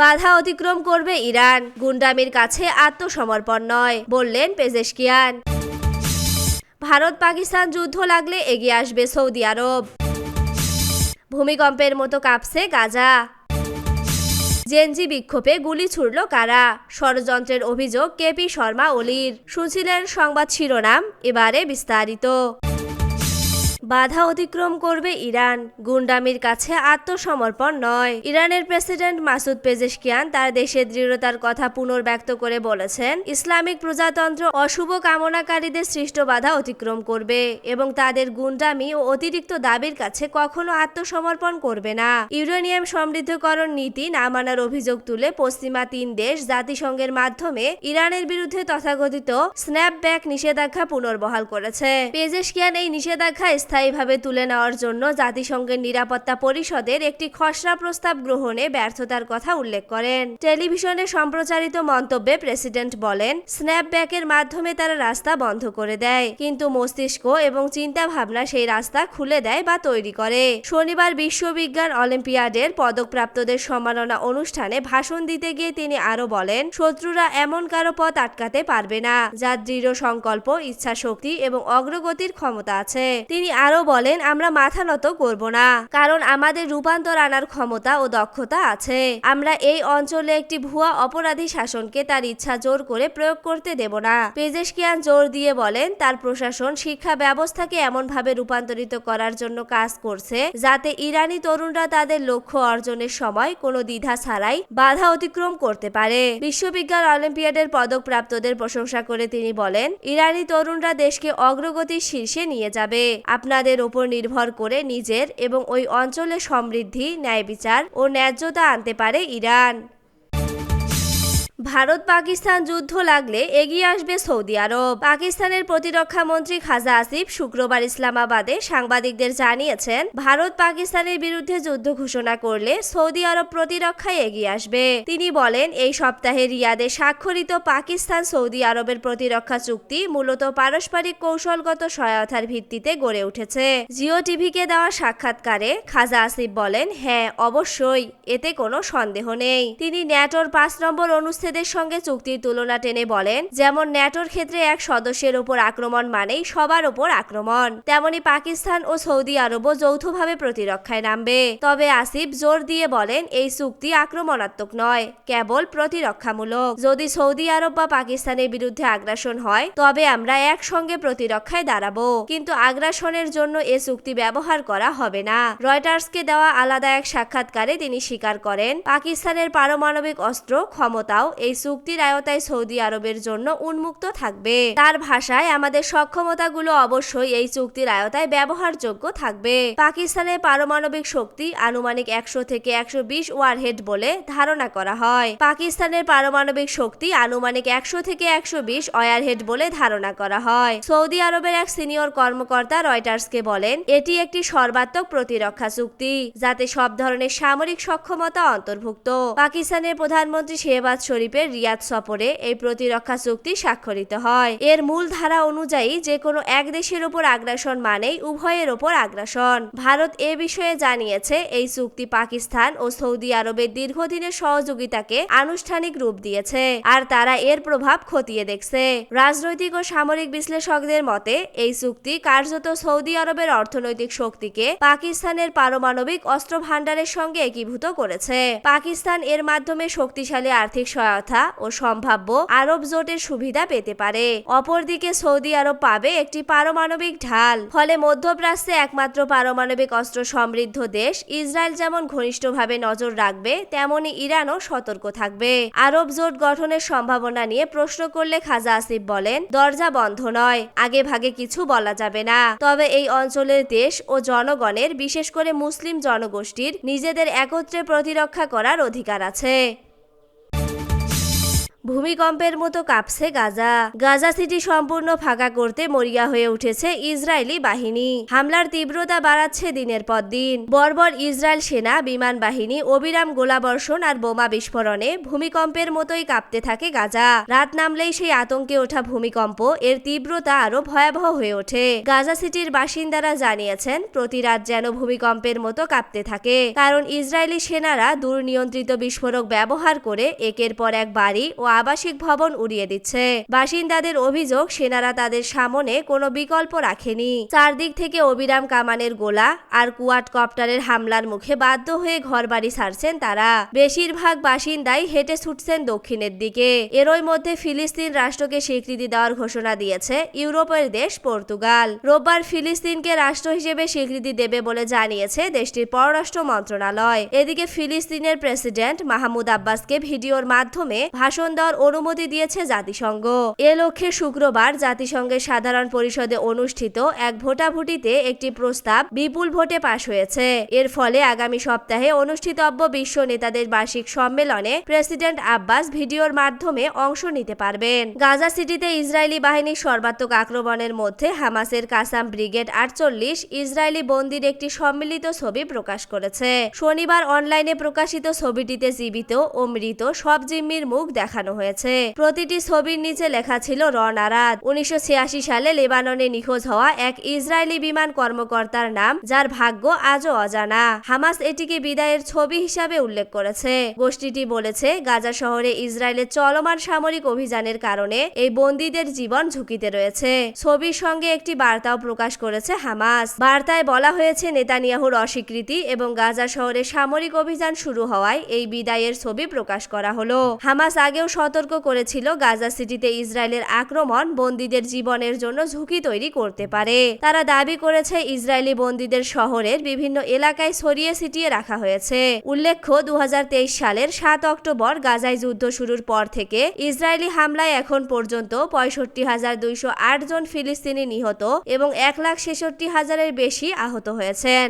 বাধা অতিক্রম করবে ইরান। গুন্ডামির কাছে আত্মসমর্পণ নয়, বললেন পেজেশকিয়ান। ভারত পাকিস্তান যুদ্ধ লাগলে এগিয়ে আসবে সৌদি আরব। ভূমিকম্পের মতো কাঁপছে গাজা। জেনজি বিক্ষোভে গুলি ছুড়ল কারা? ষড়যন্ত্রের অভিযোগ কেপি শর্মা ওলির শুনছিলেন সংবাদ শিরোনাম, এবারে বিস্তারিত। বাধা অতিক্রম করবে ইরান। গুন্ডামির কাছে আত্মসমর্পণ নয়। ইরানের প্রেসিডেন্ট মাসুদ পেজেশকিয়ান তার দেশের দৃঢ়তার কথা পুনর্ব্যক্ত করে বলেছেন, ইসলামিক প্রজাতন্ত্র অশুভ কামনাকারীদের সৃষ্ট বাধা অতিক্রম করবে এবং তাদের গুন্ডামি ও অতিরিক্ত দাবির কাছে কখনো আত্মসমর্পণ করবে না। ইউরেনিয়াম সমৃদ্ধকরণ নীতি না মানার অভিযোগ তুলে পশ্চিমা তিন দেশ জাতিসংঘের মাধ্যমে ইরানের বিরুদ্ধে তথাকথিত স্ন্যাপব্যাক নিষেধাজ্ঞা পুনর্বহাল করেছে। পেজেশকিয়ান এই নিষেধাজ্ঞা স্থায়ীভাবে তুলে নেওয়ার জন্য জাতিসংঘের নিরাপত্তা পরিষদের একটি খসড়া প্রস্তাব গ্রহণে ব্যর্থতার কথা উল্লেখ করেন। টেলিভিশনে সম্প্রচারিত মন্তব্যে প্রেসিডেন্ট বলেন, স্ন্যাপব্যাকের মাধ্যমে তারা রাস্তা বন্ধ করে দেয়, কিন্তু মস্তিষ্ক এবং চিন্তা ভাবনা সেই রাস্তা খুলে দেয় বা তৈরি করে। শনিবার বিশ্ববিজ্ঞান অলিম্পিয়াডের পদকপ্রাপ্তদের সম্মাননা অনুষ্ঠানে ভাষণ দিতে গিয়ে তিনি আরও বলেন, শত্রুরা এমন কারও পথ আটকাতে পারবে না যার দৃঢ় সংকল্প ইচ্ছা শক্তি এবং অগ্রগতির ক্ষমতা আছে। তিনি আরও বলেন, আমরা মাথা নত করব না, কারণ আমাদের রূপান্তর আনার ক্ষমতা ও দক্ষতা আছে। আমরা এই অঞ্চলে একটি ভুয়া অপরাধী শাসনকে তার ইচ্ছা জোর করে প্রয়োগ করতে দেব না। পেজেশকিয়ান জোর দিয়ে বলেন, তার প্রশাসন শিক্ষা ব্যবস্থাকে এমনভাবে রূপান্তরিত করার জন্য কাজ করছে, যাতে ইরানি তরুণরা তাদের লক্ষ্য অর্জনের সময় কোনো দ্বিধা ছাড়াই বাধা অতিক্রম করতে পারে। বিশ্ববিজ্ঞান অলিম্পিয়াডের পদক প্রাপ্তদের প্রশংসা করে তিনি বলেন, ইরানি তরুণরা দেশকে অগ্রগতির শীর্ষে নিয়ে যাবে। আপনাদের ওপর নির্ভর করে নিজের এবং ওই অঞ্চলের সমৃদ্ধি ন্যায় বিচার ও ন্যায্যতা আনতে পারে ইরান। ভারত পাকিস্তান যুদ্ধ লাগলে এগিয়ে আসবে সৌদি আরব। পাকিস্তানের প্রতিরক্ষা মন্ত্রী খাজা আসিফ শুক্রবার ইসলামাবাদে সাংবাদিকদের জানিয়েছেন, ভারত পাকিস্তানের বিরুদ্ধে যুদ্ধ ঘোষণা করলে সৌদি আরব প্রতিরক্ষায় এগিয়ে আসবে। তিনি বলেন, এই সপ্তাহে রিয়াদে স্বাক্ষরিত পাকিস্তান সৌদি আরবের প্রতিরক্ষা চুক্তি মূলত পারস্পরিক কৌশলগত সহায়তার ভিত্তিতে গড়ে উঠেছে। জিও টিভিকে দেওয়া সাক্ষাৎকারে খাজা আসিফ বলেন হ্যাঁ অবশ্যই, এতে কোনো সন্দেহ নেই। তিনি ন্যাটোর পাঁচ নম্বর অনুচ্ছেদ দেশের সঙ্গে চুক্তির তুলনা টেনে বলেন, যেমন ন্যাটোর ক্ষেত্রে এক সদস্যের ওপর আক্রমণ মানেই সবার ওপর আক্রমণ। তেমনি পাকিস্তান ও সৌদি আরবও যৌথভাবে প্রতিরক্ষায় নামবে। তবে আসিফ জোর দিয়ে বলেন, এই চুক্তি আক্রমণাত্মক নয়, কেবল প্রতিরক্ষামূলক। যদি সৌদি আরব বা পাকিস্তানের বিরুদ্ধে আগ্রাসন হয়, তবে আমরা একসঙ্গে প্রতিরক্ষায় দাঁড়াবো। কিন্তু আগ্রাসনের জন্য এ চুক্তি ব্যবহার করা হবে না। রয়টার্সকে দেওয়া আলাদা এক সাক্ষাৎকারে তিনি স্বীকার করেন, পাকিস্তানের পারমাণবিক অস্ত্র, ক্ষমতাও এই চুক্তির আয়তায় সৌদি আরবের জন্য উন্মুক্ত থাকবে। তার ভাষায় আমাদের সক্ষমতাগুলো অবশ্যই এই চুক্তির আয়তায় ব্যবহারযোগ্য থাকবে। পাকিস্তানের পারমাণবিক শক্তি আনুমানিক একশো থেকে একশো বিশ ওয়ারহেড বলে ধারণা করা হয়। পাকিস্তানের পারমাণবিক শক্তি আনুমানিক একশো থেকে একশো বিশ ওয়ারহেড বলে ধারণা করা হয়। সৌদি আরবের এক সিনিয়র কর্মকর্তা রয়টার্সকে বলেন, এটি একটি সর্বাত্মক প্রতিরক্ষা চুক্তি, যাতে সব ধরনের সামরিক সক্ষমতা অন্তর্ভুক্ত। পাকিস্তানের প্রধানমন্ত্রী শেহবাজ শরীফ শরীফের রিয়াদ সফরে এই প্রতিরক্ষা চুক্তি স্বাক্ষরিত হয়। এর মূল ধারা অনুযায়ী যে কোনো এক দেশের ওপর আগ্রাসন মানেই উভয়ের ওপর আগ্রাসন। ভারত এ বিষয়ে জানিয়েছে, এই চুক্তি পাকিস্তান ও সৌদি আরবের দীর্ঘদিনের সহযোগিতাকে আনুষ্ঠানিক রূপ দিয়েছে, আর তারা এর প্রভাব খতিয়ে দেখছে। রাজনৈতিক ও সামরিক বিশ্লেষকদের মতে, এই চুক্তি কার্যত সৌদি আরবের অর্থনৈতিক শক্তিকে পাকিস্তানের পারমাণবিক অস্ত্র ভাণ্ডারের সঙ্গে একীভূত করেছে। পাকিস্তান এর মাধ্যমে শক্তিশালী আর্থিক সহায়তা কথা ও সম্ভাব্য আরব জোটের সুবিধা পেতে পারে। অপরদিকে সৌদি আরব পাবে একটি পারমাণবিক ঢাল। ফলে মধ্যপ্রাচ্যে একমাত্র পারমাণবিক অস্ত্র সমৃদ্ধ দেশ ইসরায়েল যেমন ঘনিষ্ঠভাবে নজর রাখবে, তেমনি ইরানও সতর্ক থাকবে। আরব জোট গঠনের সম্ভাবনা নিয়ে প্রশ্ন করলে খাজা আসিফ বলেন, দরজা বন্ধ নয়, আগে ভাগে কিছু বলা যাবে না। তবে এই অঞ্চলের দেশ ও জনগণের, বিশেষ করে মুসলিম জনগোষ্ঠীর, নিজেদের একত্রে প্রতিরক্ষা করার অধিকার আছে। ভূমিকম্পের মতো কাঁপছে গাজা। গাজা সিটি সম্পূর্ণ ফাঁকা করতে মরিয়া হয়ে উঠেছে ইসরায়েলি বাহিনী। হামলার তীব্রতা বাড়াচ্ছে দিনের পর দিন। বর্বর ইসরায়েল সেনা, বিমান বাহিনী, অবিরাম গোলাবর্ষণ আর বোমা বিস্ফোরণে ভূমিকম্পের মতোই কাঁপতে থাকে গাজা। রাত নামলেই সেই আতঙ্কে ওঠা ভূমিকম্প এর তীব্রতা আরও ভয়াবহ হয়ে ওঠে। গাজা সিটির বাসিন্দারা জানিয়েছেন, প্রতি রাত যেন ভূমিকম্পের মতো কাঁপতে থাকে, কারণ ইসরায়েলি সেনারা দুর্নিয়ন্ত্রিত বিস্ফোরক ব্যবহার করে একের পর এক বাড়ি ও আবাসিক ভবন উড়িয়ে দিচ্ছে। বাসিন্দাদের অভিযোগ, সেনারা তাদের সামনে কোনো বিকল্প রাখেনি। চারদিক থেকে অবিরাম কামানের গোলা আর কুয়াট কপ্টারের হামলার মুখে বাধ্য হয়ে ঘরবাড়ি ছাড়ছেন তারা। বেশিরভাগ বাসিন্দাই হেঁটে ছুটছেন দক্ষিণের দিকে। এরই মধ্যে ফিলিস্তিন রাষ্ট্রকে স্বীকৃতি দেওয়ার ঘোষণা দিয়েছে ইউরোপের দেশ পর্তুগাল। রোববার ফিলিস্তিনকে রাষ্ট্র হিসেবে স্বীকৃতি দেবে বলে জানিয়েছে দেশটির পররাষ্ট্র মন্ত্রণালয়। এদিকে ফিলিস্তিনের প্রেসিডেন্ট মাহমুদ আব্বাসকে ভিডিওর মাধ্যমে ভাষণ দেওয়ার অনুমতি দিয়েছে জাতিসংঘ। এ লক্ষ্যে শুক্রবার জাতিসংঘের সাধারণ পরিষদে অনুষ্ঠিত এক ভোটাভুটিতে একটি প্রস্তাব বিপুল ভোটে পাশ হয়েছে। এর ফলে আগামী সপ্তাহে অনুষ্ঠিতব্য বিশ্ব নেতাদের বার্ষিক সম্মেলনে প্রেসিডেন্ট আব্বাস ভিডিওর মাধ্যমে অংশ নিতে পারবেন। গাজা সিটিতে ইসরায়েলি বাহিনীর সর্বাত্মক আক্রমণের মধ্যে হামাসের কাসাম ব্রিগেড আটচল্লিশ ইসরায়েলি বন্দির একটি সম্মিলিত ছবি প্রকাশ করেছে। শনিবার অনলাইনে প্রকাশিত ছবিটিতে জীবিত ও মৃত সব জিম্মির মুখ দেখানো হয়েছে। প্রতিটি ছবির নিচে লেখা ছিল রন আরাদ। উনিশশো সালে লেবাননে নিখোঁজ হওয়া এক ইসরায়েলি বিমান কর্মকর্তার নাম, যার ভাগ্য আজও অজানা। হামাস এটিকে বিদায়ের ছবি হিসাবে উল্লেখ করেছে। গোষ্ঠীটি বলেছে, গাজা শহরে ইসরায়েলের চলমান সামরিক অভিযানের কারণে এই বন্দীদের জীবন ঝুঁকিতে রয়েছে। ছবির সঙ্গে একটি বার্তাও প্রকাশ করেছে হামাস। বার্তায় বলা হয়েছে, নেতানিয়াহুর অস্বীকৃতি এবং গাজা শহরে সামরিক অভিযান শুরু হওয়ায় এই বিদায়ের ছবি প্রকাশ করা হলো। হামাস আগেও সতর্ক করেছিল গাজা সিটিতে ইসরায়েলের আক্রমণ বন্দীদের জীবনের জন্য ঝুঁকি তৈরি করতে পারে। তারা দাবি করেছে ইসরায়েলি বন্দীদের শহরের বিভিন্ন এলাকায় ছড়িয়ে ছিটিয়ে রাখা হয়েছে। উল্লেখ্য দু হাজার তেইশ সালের সাত অক্টোবর গাজায় যুদ্ধ শুরুর পর থেকে ইসরায়েলি হামলায় এখন পর্যন্ত পঁয়ষট্টি হাজার দুইশো জন ফিলিস্তিনি নিহত এবং এক লাখ ছেষট্টি হাজারের বেশি আহত হয়েছেন।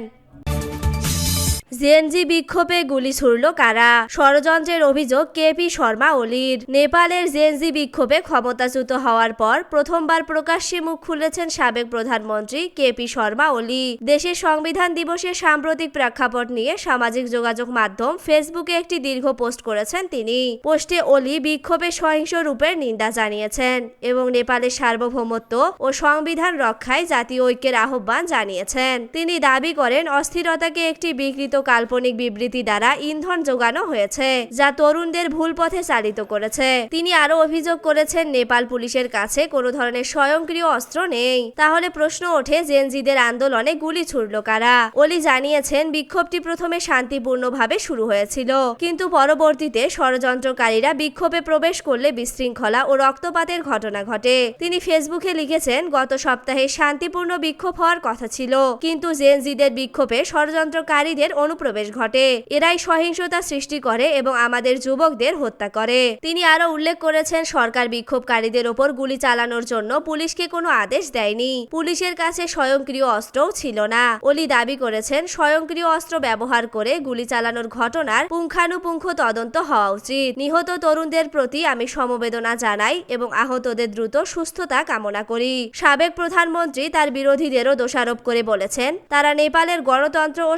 জেএনজি বিক্ষোভে গুলি ছুড়ল কারা? ষড়যন্ত্রের অভিযোগ কেপি শর্মা ওলির নেপালের জেএনজি বিক্ষোভে ক্ষমতাচ্যুত হওয়ার পর প্রথমবার প্রকাশ্যে মুখ খুলেছেন সাবেক প্রধানমন্ত্রী কেপি শর্মা ওলি দেশের সংবিধান দিবসের সাম্প্রতিক প্রেক্ষাপট নিয়ে সামাজিক যোগাযোগ মাধ্যম ফেসবুকে একটি দীর্ঘ পোস্ট করেছেন তিনি। পোস্টে ওলি বিক্ষোভে সহিংস রূপের নিন্দা জানিয়েছেন এবং নেপালের সার্বভৌমত্ব ও সংবিধান রক্ষায় জাতীয় ঐক্যের আহ্বান জানিয়েছেন। তিনি দাবি করেন, অস্থিরতাকে একটি বিকৃত কাল্পনিক বিবৃতি দ্বারা ইন্ধন যোগানো হয়েছে, যা তরুণদের ভুল পথে চালিত করেছে। তিনি আরও অভিযোগ করেছেন, নেপাল পুলিশের কাছে কোনো ধরনের স্বয়ংক্রিয় অস্ত্র নেই। তাহলে প্রশ্ন ওঠে, জেনজিদের আন্দোলনে গুলি ছুড়ল কারা? ওলি জানিয়েছেন, বিক্ষোভটি প্রথমে শান্তিপূর্ণভাবে শুরু হয়েছিল, কিন্তু পরবর্তীতে ষড়যন্ত্রকারীরা বিক্ষোভে প্রবেশ করলে বিশৃঙ্খলা ও রক্তপাতের ঘটনা ঘটে। তিনি ফেসবুকে লিখেছেন, গত সপ্তাহে শান্তিপূর্ণ বিক্ষোভ হওয়ার কথা ছিল, কিন্তু জেনজিদের বিক্ষোভে ষড়যন্ত্রকারীদের অনুপ্রবেশ ঘটে। এরাই সহিংসতা সৃষ্টি করে এবং আমাদের যুবকদের হত্যা করে। তিনি আরও উল্লেখ করেছেন, সরকার বিক্ষোভকারীদের ওপর গুলি চালানোর জন্য পুলিশকে কোনো আদেশ দেয়নি। পুলিশের কাছে স্বয়ংক্রিয় অস্ত্রও ছিল না। ওলি দাবি করেছেন, স্বয়ংক্রিয় অস্ত্র ব্যবহার করে গুলি চালানোর ঘটনার পুঙ্খানুপুঙ্খ তদন্ত হওয়া উচিত। নিহত তরুণদের প্রতি আমি সমবেদনা জানাই এবং আহতদের দ্রুত সুস্থতা কামনা করি। সাবেক প্রধানমন্ত্রী তার বিরোধীদেরও দোষারোপ করে বলেছেন, তারা নেপালের গণতন্ত্র ও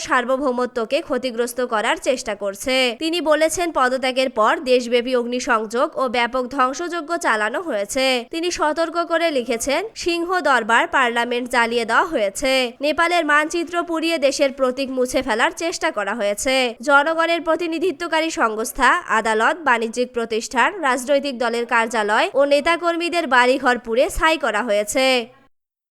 সার্বভৌমত্বকে ক্ষতিগ্রস্ত করার চেষ্টা করছে। তিনি বলেছেন, পদত্যাগের পর দেশব্যাপী অগ্নিসংযোগ ও ব্যাপক ধ্বংসযজ্ঞ চালানো হয়েছে। তিনি সতর্ক করে লিখেছেন, সিংহ দরবার পার্লামেন্ট জ্বালিয়ে দেওয়া হয়েছে। নেপালের মানচিত্র পুড়িয়ে দেশের প্রতীক মুছে ফেলার চেষ্টা করা হয়েছে। জনগণের প্রতিনিধিত্বকারী সংস্থা, আদালত, বাণিজ্যিক প্রতিষ্ঠান, রাজনৈতিক দলের কার্যালয় ও নেতাকর্মীদের বাড়িঘর পুড়ে ছাই করা হয়েছে।